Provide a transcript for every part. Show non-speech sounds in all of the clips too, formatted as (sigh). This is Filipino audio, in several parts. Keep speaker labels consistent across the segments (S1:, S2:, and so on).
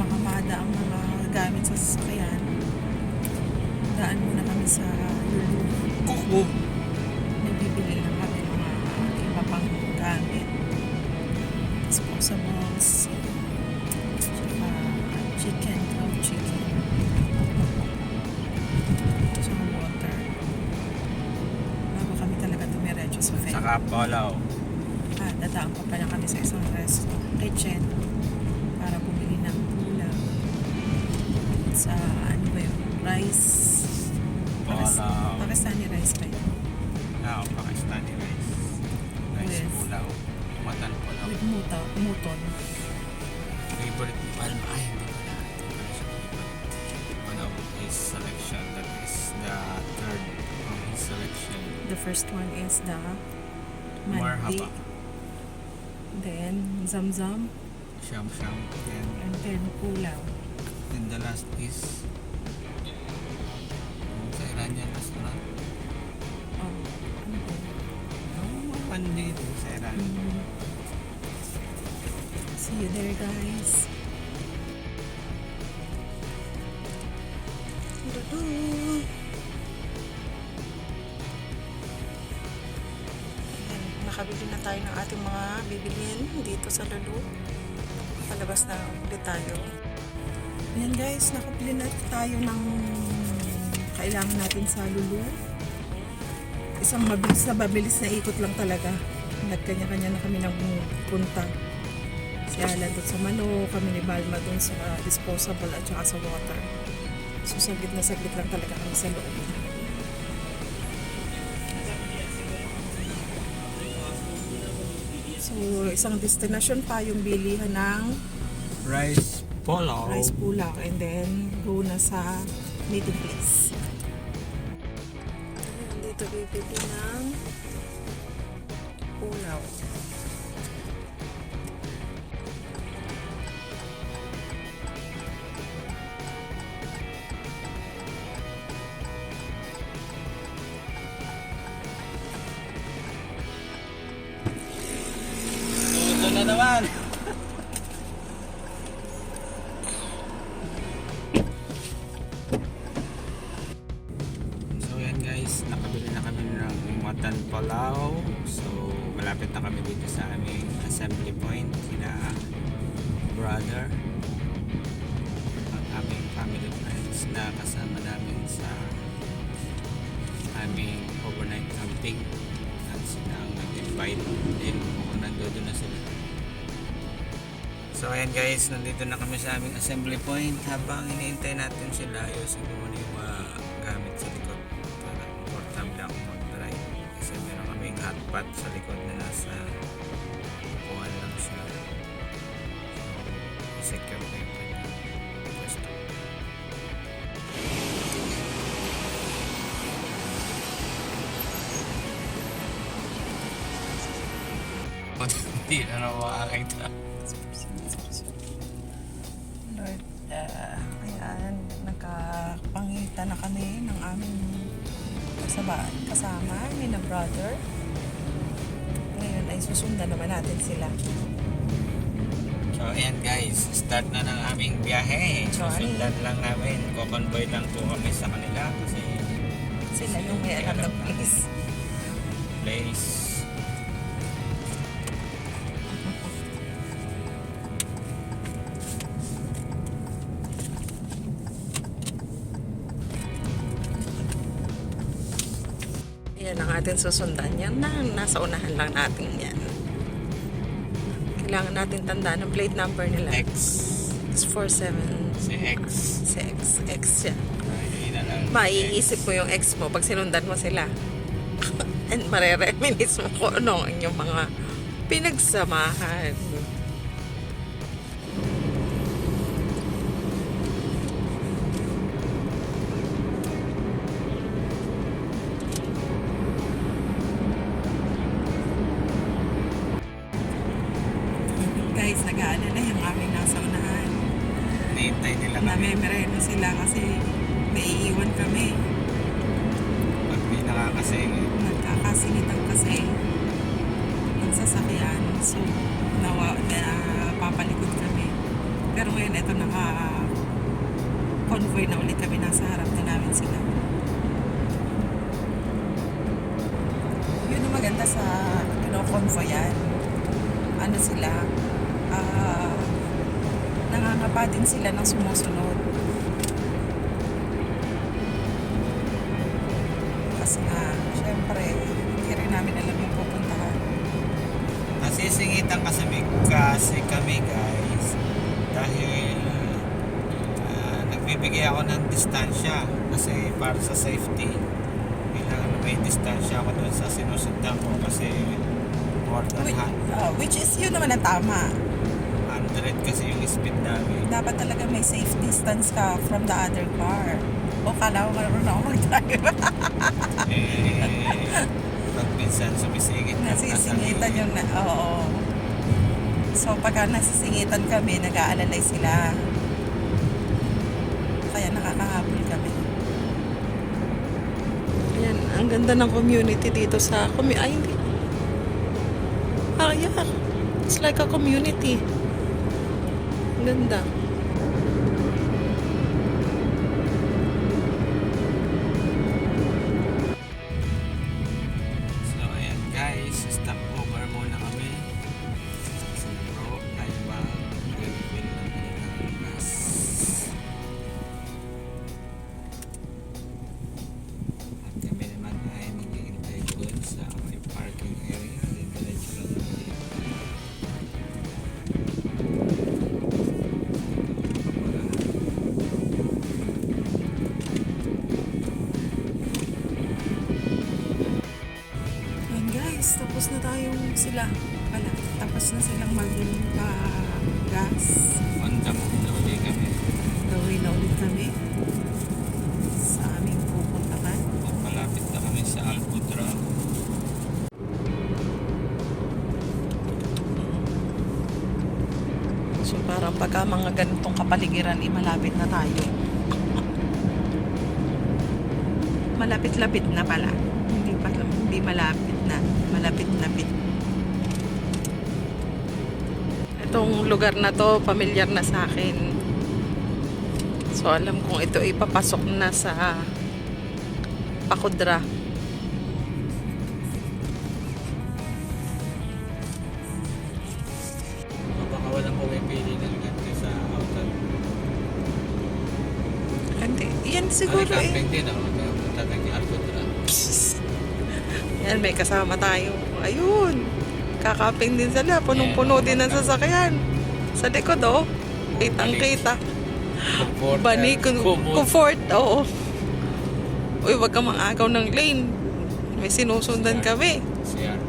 S1: makamada ang mga gamit sa sasakyan, daan muna kami sa Lulu.
S2: Kuko.
S1: May bibili lang kami mga iba pang gamit. Disposables. Tsaka chicken, ground chicken. Tsaka water. Bago kami talaga dumiretso sa Fair.
S2: Saka polaw.
S1: Ah, dadaan pa pala kami sa isang resto, kitchen, Sa, ano ba yun, rice.
S2: Polaw.
S1: Pakistani rice ba yun?
S2: Ah, Pakistani rice. Rice
S1: With-
S2: pulaw. Matan pulaw.
S1: With muta, muton.
S2: Favorite ni Palma. Ay, hindi ko na. Ito pala siya favorite. One of his selection. That is the third of his selection.
S1: The first one is the.
S2: Marhaba.
S1: Then, zamzam.
S2: Sham sham. Then,
S1: And then, pulaw.
S2: Then the last is sa Iranian restaurant.
S1: Oh, ano ba?
S2: Oh, mandi din sa.
S1: Mm. See you there, guys. Ayan, nakabili na tayo ng ating mga bibilin dito sa Lulu. Palabas na ulit tayo. Ayan guys, nakabili na tayo ng kailangan natin sa Lulu. Isang mabilis na mabilis na ikot lang talaga. Nagkanya-kanya na kami ng punta. Si Alan doon sa Mano, kami ni Balma doon sa disposable at saka sa water. So saglit na saglit lang talaga kami sa loob. So isang destination pa yung bilihan ng
S2: Rice polaw.
S1: rice pulak and then go na sa meeting place. Ayan, dito bibili ng pulaw.
S2: Mutton palaw. So malapit na kami dito sa aming assembly point. Sina brother. Ang aming family friends na kasama namin sa aming overnight camping. At sila ang nag-invite din kung nandoon na sila. So ayan guys, nandito na kami sa aming assembly point. Habang iniintay natin sila, ayusin ko muna yung mga gamit sa likod hotpot sa likod na nasa upuan lang siya. So, secure ko yung kanyang pwesto. Hindi na naman makakita.
S1: Lord, uh, ayan, nagkapangita na kami ng aming kasama, kasama ni na brother. Ay susundan naman natin sila.
S2: So ayan guys, start na ng aming biyahe.
S1: Sorry.
S2: Susundan lang namin, kukonvoy lang po kami sa kanila kasi
S1: Sila yung may alam ng place.
S2: place.
S1: Yan ang atin susundan. Yan na, nasa unahan lang natin yan. Kailangan natin tandaan ang plate number nila.
S2: X.
S1: It's 47
S2: Si X.
S1: X. X
S2: na lang.
S1: Maiisip mo yung ex mo pag sinundan mo sila. (laughs) And marereminis mo kung ano ang inyong mga pinagsamahan. Guys, nag-aano na yung aming nasa unahan.
S2: Nihintay nila kami.
S1: Namemereno sila kasi naiiwan kami.
S2: Pag may nakakasingit.
S1: nagkakasingitan kasi ng sasakyan. So, nawa, na papalikod kami. Pero ngayon, ito naka convoy na ulit kami. Nasa harap na namin sila. Yun ang maganda sa kino-convoy yan. Ano sila? Ah, nangangapa din sila ng sumusunod. Kasi nga, syempre, hindi rin namin alam yung pupuntahan.
S2: Nasisingitan kasi, kasi kami guys dahil ah, nagbibigay ako ng distansya kasi para sa safety kailangan may distansya ako doon sa sinusundan ko kasi more than
S1: Which, oh, which is yun naman ang tama.
S2: 100 kasi yung speed namin
S1: Dapat talaga may safe distance ka from the other car. O kala ko marunong ako mag-drive. (laughs)
S2: eh pag minsan sumisingit ka
S1: Nasisingitan yung na, oo. So pagka nasisingitan kami, nag-aalalay sila. Kaya nakakahabol kami. Ayan, ang ganda ng community dito sa... Commu ay, hindi. Ah, yeah. It's like a community. Ang ganda. Sila. Wala, tapos na silang mag-gas.
S2: On the move na uli kami.
S1: Gawin na ulit kami sa aming pupuntahan.
S2: At malapit na kami sa Alcudra.
S1: So parang pagka mga ganitong kapaligiran, eh, malapit na tayo. Malapit-lapit na pala. Hindi pa hindi malapit na. Malapit-lapit. Itong lugar na to, pamilyar na sa akin. So alam kong ito ipapasok na sa Pakudra.
S2: Baka walang pumipili ng ganito sa outer.
S1: Hindi. Yan siguro
S2: Ay,
S1: eh.
S2: din ako.
S1: Yan, may kasama tayo. Ayun. Kakaping din sila. Punong-puno din ang sasakyan. Sa likod, oh. Kitang-kita. Bani, comfort, oo. Uy, wag kang mangagaw ng lane. May sinusundan kami.
S2: Din.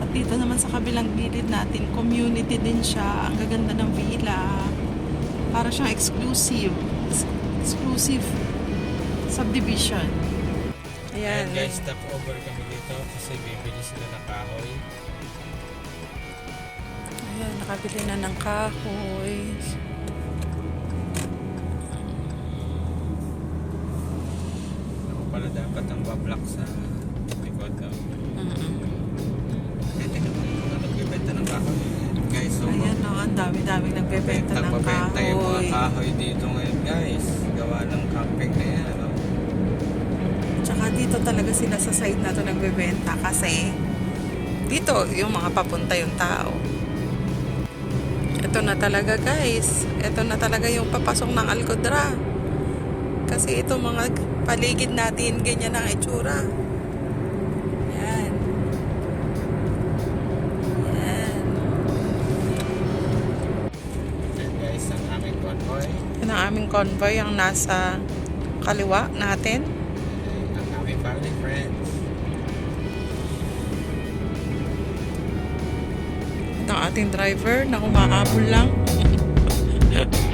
S1: At dito naman sa kabilang gilid natin, community din siya. Ang gaganda ng villa. Para siyang exclusive. Ex- Exclusive subdivision.
S2: Ayan guys, stop over kami dito kasi bibili sila ng kahoy.
S1: Ayan, nakabili na ng kahoy.
S2: Ako pala dapat ang bablock sa likod. Mo yung mga nagbibenta ng kahoy. Guys, so
S1: Ayan no, ang dami-daming nagbebenta ng
S2: Nagbebenta yung mga
S1: kahoy.
S2: kahoy dito ngayon guys. Gawa ng camping na yan.
S1: Dito talaga sila sa side na to nagbebenta kasi dito yung mga papunta yung tao. Ito na talaga guys. Ito na talaga yung papasok ng Alcodra. Kasi ito mga paligid natin, ganyan ang itsura. Yan.
S2: Guys, ang aming convoy.
S1: Yan ang aming convoy ang nasa kaliwa natin
S2: family, friends.
S1: Ito ating driver na kumakabol lang. (laughs)